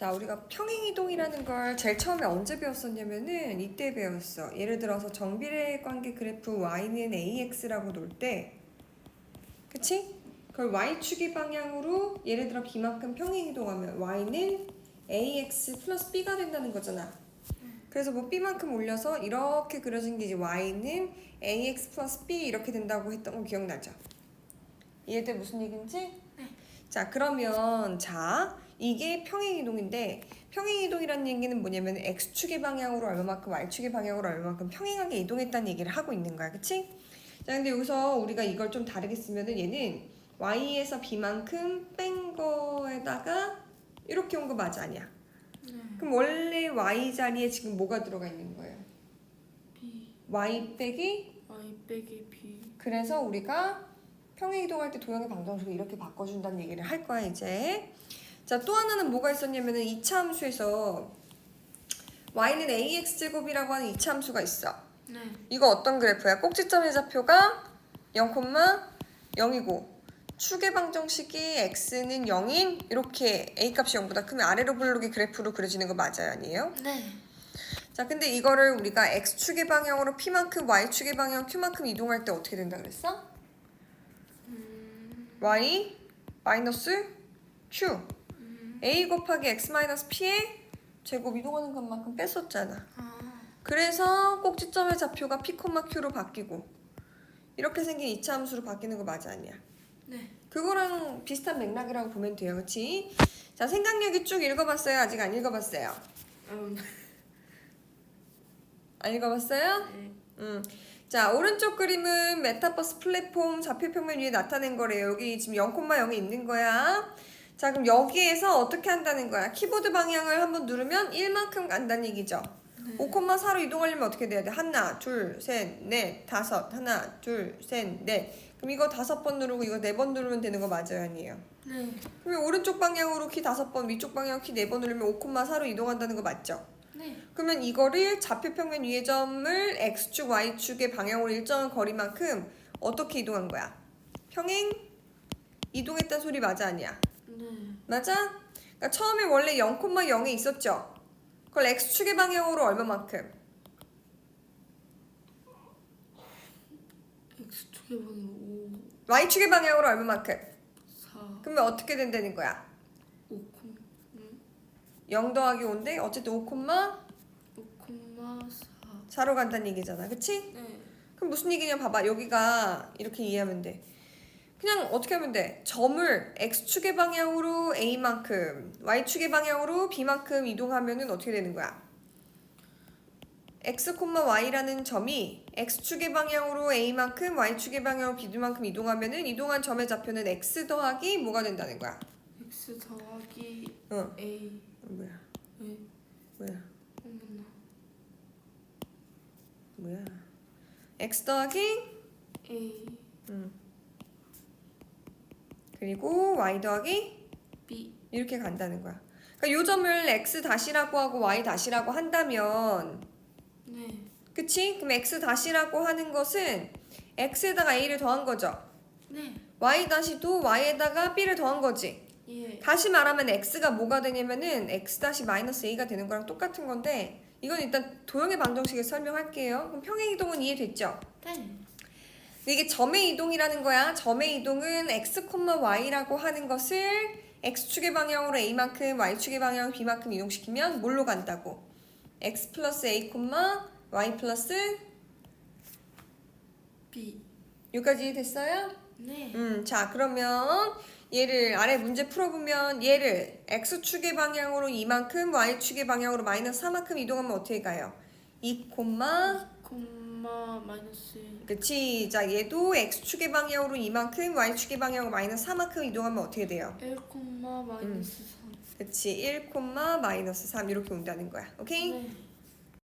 자, 우리가 평행이동이라는 걸 제일 처음에 언제 배웠었냐면은 이때 배웠어. 예를 들어서 정비례 관계 그래프 y는 ax라고 놓을 때, 그치? 그걸 y축의 방향으로 예를 들어 b만큼 평행이동하면 y는 ax 플러스 b가 된다는 거잖아. 그래서 뭐 b만큼 올려서 이렇게 그려진 게 이제 y는 ax 플러스 b 이렇게 된다고 했던 거 기억나죠? 이해돼 무슨 얘기인지? 자 그러면 자 이게 평행이동인데 평행이동이라는 얘기는 뭐냐면 x축의 방향으로 얼마만큼 y축의 방향으로 얼마만큼 평행하게 이동했다는 얘기를 하고 있는 거야 그치? 자 근데 여기서 우리가 이걸 좀 다르게 쓰면은 얘는 y에서 b만큼 뺀 거에다가 이렇게 온 거 맞아 아니야? 그럼 원래 y 자리에 지금 뭐가 들어가 있는 거예요? B y 빼기 Y 빼기 B 그래서 우리가 평행 이동할 때 도형의 방정식을 이렇게 바꿔준다는 얘기를 할 거야 이제. 자 또 하나는 뭐가 있었냐면은 이차 함수에서 y는 ax 제곱이라고 하는 이차 함수가 있어. 네 이거 어떤 그래프야? 꼭지점의 좌표가 0,0이고 축의 방정식이 x는 0인 이렇게 a 값이 0보다 크면 아래로 블록의 그래프로 그려지는 거 맞아요 아니에요? 네 자 근데 이거를 우리가 x축의 방향으로 p만큼 y축의 방향 q만큼 이동할 때 어떻게 된다 그랬어? y 마이너스 q a 곱하기 x 마이너스 p의 제곱 이동하는 것만큼 뺐었잖아 아, 그래서 꼭지점의 좌표가 p, q로 바뀌고 이렇게 생긴 이차 함수로 바뀌는 거 맞아 아니야? 네 그거랑 비슷한 맥락이라고 보면 돼요 그치? 자 생각력이 쭉 읽어봤어요? 아직 안 읽어봤어요? 음, 안 읽어봤어요? 네. 음. 자 오른쪽 그림은 메타버스 플랫폼 좌표 평면 위에 나타낸 거래요. 여기 지금 0,0이 있는 거야. 자 그럼 여기에서 어떻게 한다는 거야? 키보드 방향을 한번 누르면 1만큼 간다는 얘기죠. 5,4로 이동하려면 어떻게 돼야 돼? 하나, 둘, 셋, 넷, 다섯. 하나, 둘, 셋, 넷. 그럼 이거 다섯 번 누르고 이거 네 번 누르면 되는 거 맞아요, 아니에요? 네 그러면 오른쪽 방향으로 키 다섯 번, 위쪽 방향 키 네 번 누르면 5,4로 이동한다는 거 맞죠? 네 그러면 이거를 좌표평면 위의 점을 x축, y축의 방향으로 일정한 거리만큼 어떻게 이동한 거야? 평행 이동했다는 소리 맞아 아니야? 네 맞아? 그러니까 처음에 원래 0,0에 있었죠? 그걸 x축의 방향으로 얼마만큼? X축의 방향 5 y축의 방향으로 얼마만큼? 4 그러면 어떻게 된다는 거야? 5콤0 더하기 5인데 어쨌든 5, 5콤마 4 4로 간다는 얘기잖아 그치? 네 그럼 무슨 얘기냐 봐봐 여기가 이렇게 이해하면 돼 그냥 어떻게 하면 돼? 점을 x축의 방향으로 a만큼 y축의 방향으로 b만큼 이동하면은 어떻게 되는 거야? x, y라는 점이 x축의 방향으로 a만큼 y축의 방향으로 b만큼 이동하면은 이동한 점의 좌표는 x 더하기 뭐가 된다는 거야? X 더하기 어. A. 뭐야? 네 뭐야? 어머나. 뭐야? x 더하기 A. 음 그리고 y 더하기 B 이렇게 간다는 거야. 그러니까 요 점을 x 다시라고 하고 y 다시라고 한다면 네 그치? 그럼 x 다시라고 하는 것은 x에다가 a를 더한 거죠. 네 y 다시도 y에다가 b를 더한 거지. 예 다시 말하면 x가 뭐가 되냐면은 x 다시 마이너스 a가 되는 거랑 똑같은 건데 이건 일단 도형의 방정식에서 설명할게요. 그럼 평행 이동은 이해됐죠? 네 이게 점의 이동이라는 거야. 점의 이동은 x, y라고 하는 것을 x축의 방향으로 a만큼, y축의 방향 b만큼 이동시키면 뭘로 간다고? x 플러스 a, y 플러스 B 여기까지 됐어요? 네 음, 자 그러면 얘를 아래 문제 풀어보면 얘를 x축의 방향으로 2만큼, y축의 방향으로 마이너스 4만큼 이동하면 어떻게 가요? 2, 콤마 마이너스 그치. 자 얘도 x축의 방향으로 2만큼, y축의 방향으로 마이너스 4만큼 이동하면 어떻게 돼요? 1 콤마 마이너스 그치 1, 마이너스 3 이렇게 온다는 거야 오케이? 3네